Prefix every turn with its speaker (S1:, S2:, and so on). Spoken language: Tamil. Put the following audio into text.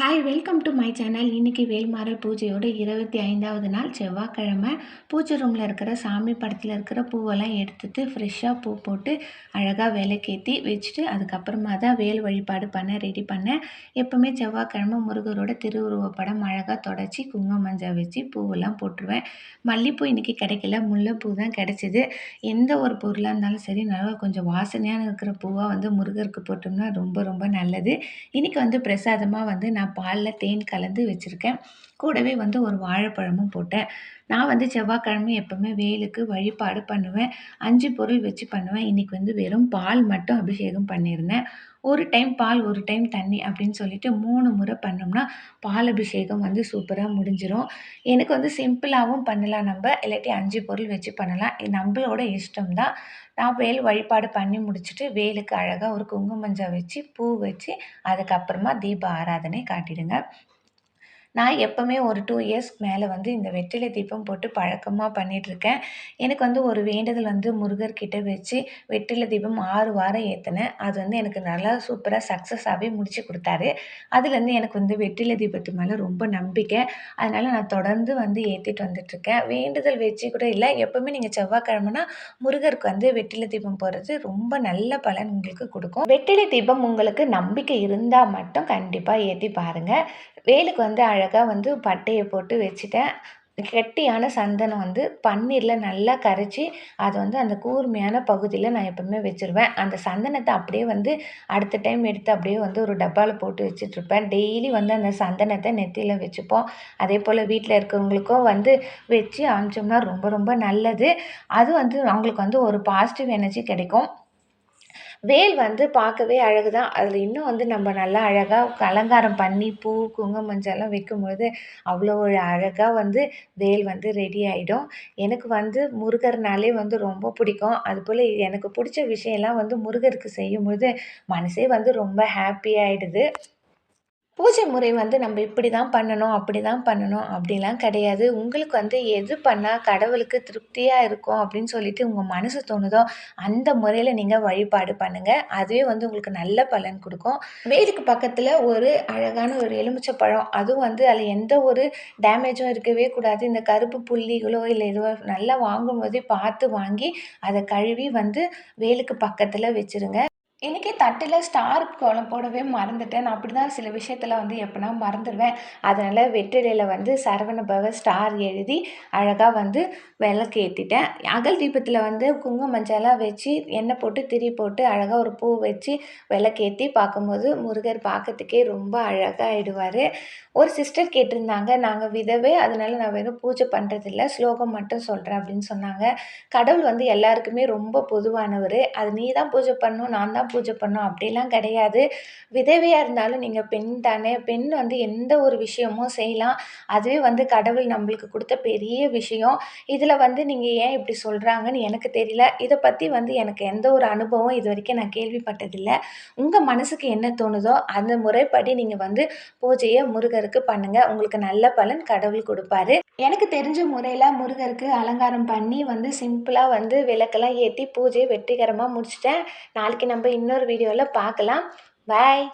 S1: Hi welcome to my channel இன்றைக்கி வேல்மாரல் பூஜையோட இருபத்தி ஐந்தாவது நாள் செவ்வாய்க்கிழமை. பூஜை ரூமில் இருக்கிற சாமி படத்தில் இருக்கிற பூவெல்லாம் எடுத்துட்டு ஃப்ரெஷ்ஷாக பூ போட்டு அழகாக விலைக்கேற்றி வச்சுட்டு அதுக்கப்புறமா தான் வேல் வழிபாடு பண்ண ரெடி பண்ணேன் எப்போவுமே செவ்வாய்க்கிழமை முருகரோட திருவுருவ படம் அழகாக தொடச்சி குங்குமம் மஞ்சள் வச்சு பூவெல்லாம் போட்டுருவேன். மல்லிகைப்பூ இன்றைக்கி கிடைக்கல. முல்லைப்பூ தான் கிடைச்சிது. எந்த ஒரு பொருளாக இருந்தாலும் சரி நல்லா கொஞ்சம் வாசனையான இருக்கிற பூவாக வந்து முருகருக்கு போட்டோம்னா ரொம்ப ரொம்ப நல்லது. இன்றைக்கி வந்து பிரசாதமாக வந்து நான் பாலில் தேன் கலந்து வச்சுருக்கேன். கூடவே வந்து ஒரு வாழைப்பழமும் போட்டேன். நான் வந்து செவ்வாய்க்கிழமை எப்போவுமே வேலுக்கு வழிபாடு பண்ணுவேன். அஞ்சு பொருள் வச்சு பண்ணுவேன். இன்றைக்கி வந்து வெறும் பால் மட்டும் அபிஷேகம் பண்ணியிருந்தேன். ஒரு டைம் பால் ஒரு டைம் தண்ணி அப்படின்னு சொல்லிட்டு மூணு முறை பண்ணோம்னா பால் அபிஷேகம் வந்து சூப்பராக முடிஞ்சிடும் எனக்கு வந்து சிம்பிளாகவும் பண்ணலாம் நம்ம. இல்லாட்டி அஞ்சு பொருள் வச்சு பண்ணலாம். இது நம்மளோட இஷ்டம் தான். நான் வேல் வழிபாடு பண்ணி முடிச்சுட்டு வேலுக்கு அழகாக ஒரு குங்குமஞ்சா வச்சு பூ வச்சு அதுக்கப்புறமா தீப ஆராதனை காட்டிடுங்க. நான் எப்போவுமே ஒரு டூ இயர்ஸ்க்கு மேலே வந்து இந்த வெற்றிலை தீபம் போட்டு பழக்கமாக பண்ணிகிட்ருக்கேன் எனக்கு வந்து ஒரு வேண்டுதல் வந்து முருகர்கிட்ட வச்சு வெற்றிலை தீபம் ஆறு வாரம் ஏற்றினேன் அது வந்து எனக்கு நல்லா சூப்பராக சக்ஸஸாகவே முடித்து கொடுத்தாரு. அதுலேருந்து எனக்கு வந்து வெற்றிலை தீபத்து மேலே ரொம்ப நம்பிக்கை. அதனால் நான் தொடர்ந்து வந்து ஏற்றிட்டு வந்துட்டுருக்கேன். வேண்டுதல் வச்சு கூட இல்லை. எப்போவுமே நீங்கள் செவ்வாய்க்கிழமைனா முருகருக்கு வந்து வெற்றிலை தீபம் போடுறது ரொம்ப நல்ல பலன் உங்களுக்கு கொடுக்கும். வெற்றிலை தீபம் உங்களுக்கு நம்பிக்கை இருந்தால் மட்டும் கண்டிப்பாக ஏற்றி பாருங்கள் வேலுக்கு வந்து அழகாக வந்து பட்டையை போட்டு வச்சுட்டேன். கெட்டியான சந்தனம் வந்து பன்னீரில் நல்லா கரைச்சி அதை வந்து அந்த கூர்மையான பகுதியில் நான் எப்போவுமே வச்சுருவேன். அந்த சந்தனத்தை அப்படியே வந்து அடுத்த டைம் எடுத்து அப்படியே வந்து ஒரு டப்பாவில் போட்டு வச்சிட்ருப்பேன். டெய்லி வந்து அந்த சந்தனத்தை நெத்தியில் வச்சுப்போம். அதே போல் வீட்டில் இருக்கிறவங்களுக்கும் வந்து வச்சு அமிச்சோம்னா ரொம்ப ரொம்ப நல்லது. அது வந்து அவங்களுக்கு வந்து ஒரு பாசிட்டிவ் எனர்ஜி கிடைக்கும். வேல் வந்து பார்க்கவே அழகு தான் அதில் இன்னும் வந்து நம்ம நல்லா அழகாக அலங்காரம் பண்ணி பூ குங்குமம் மஞ்சள்லாம் வைக்கும்போது அவ்வளோ ஒரு அழகாக வந்து வேல் வந்து ரெடி ஆகிடும் எனக்கு வந்து முருகர்னாலே வந்து ரொம்ப பிடிக்கும். அதுபோல் எனக்கு பிடிச்ச விஷயம்லாம் வந்து முருகருக்கு செய்யும்போது மனசே வந்து ரொம்ப ஹாப்பி ஆகிடுது பூஜை முறை வந்து நம்ம இப்படி தான் பண்ணணும் அப்படி தான் பண்ணணும் அப்படிலாம் கிடையாது. உங்களுக்கு வந்து எது பண்ணால் கடவுளுக்கு திருப்தியாக இருக்கும் அப்படின்னு சொல்லிட்டு உங்கள் மனசு தோணுதோ அந்த முறையில் நீங்கள் வழிபாடு பண்ணுங்கள் அதுவே வந்து உங்களுக்கு நல்ல பலன் கொடுக்கும். வேலுக்கு பக்கத்தில் ஒரு அழகான ஒரு எலுமிச்சை பழம் அதுவும் வந்து அதில் எந்த ஒரு டேமேஜும் இருக்கவே கூடாது. இந்த கருப்பு புள்ளிகளோ இல்லை எதுவோ நல்லா வாங்கும்போதே பார்த்து வாங்கி அதை கழுவி வந்து வேலுக்கு பக்கத்தில் வச்சுருங்க. இன்றைக்கி தட்டில் ஸ்டார் கோலம் போடவே மறந்துட்டேன். நான் அப்படி தான் சில விஷயத்தில் வந்து எப்படின்னா மறந்துடுவேன் அதனால் வெற்றிலையில் வந்து சரவண பவ ஸ்டார் எழுதி அழகாக வந்து விளக்கு ஏற்றிட்டேன் அகல் தீபத்தில் வந்து குங்கும மஞ்சளாக வச்சு எண்ணெய் போட்டு திரி போட்டு அழகாக ஒரு பூ வச்சு விளக்கேற்றி பார்க்கும்போது முருகர் பார்க்கறதுக்கே ரொம்ப அழகாக ஆகிடுவார் ஒரு சிஸ்டர் கேட்டிருந்தாங்க நாங்கள் விதவே அதனால் நான் வெறும் பூஜை பண்ணுறதில்ல ஸ்லோகம் மட்டும் சொல்கிறேன் அப்படின்னு சொன்னாங்க. கடவுள் வந்து எல்லாருக்குமே ரொம்ப பொதுவானவர். அது நீ தான் பூஜை பண்ணும் நான் தான் பூஜை பண்ணோம். அப்படிலாம் கிடையாது. விதவையாக இருந்தாலும் நீங்கள் பெண் தானே பெண் வந்து எந்த ஒரு விஷயமும் செய்யலாம். அதுவே வந்து கடவுள் நம்மளுக்கு கொடுத்த பெரிய விஷயம். இதில் வந்து நீங்கள் ஏன் இப்படி சொல்கிறாங்கன்னு எனக்கு தெரியல. இதை பற்றி வந்து எனக்கு எந்த ஒரு அனுபவம் இது வரைக்கும் நான் கேள்விப்பட்டதில்லை. உங்கள் மனசுக்கு என்ன தோணுதோ அந்த முறைப்படி நீங்கள் வந்து பூஜையை முருகருக்கு பண்ணுங்கள் உங்களுக்கு நல்ல பலன் கடவுள் கொடுப்பாரு. எனக்கு தெரிஞ்ச முறையில் முருகருக்கு அலங்காரம் பண்ணி வந்து சிம்பிளாக வந்து விளக்கெல்லாம் ஏற்றி பூஜையை வெற்றிகரமாக முடிச்சிட்டேன். நாளைக்கு நம்ம இன்னொரு வீடியோவில் பார்க்கலாம் பாய்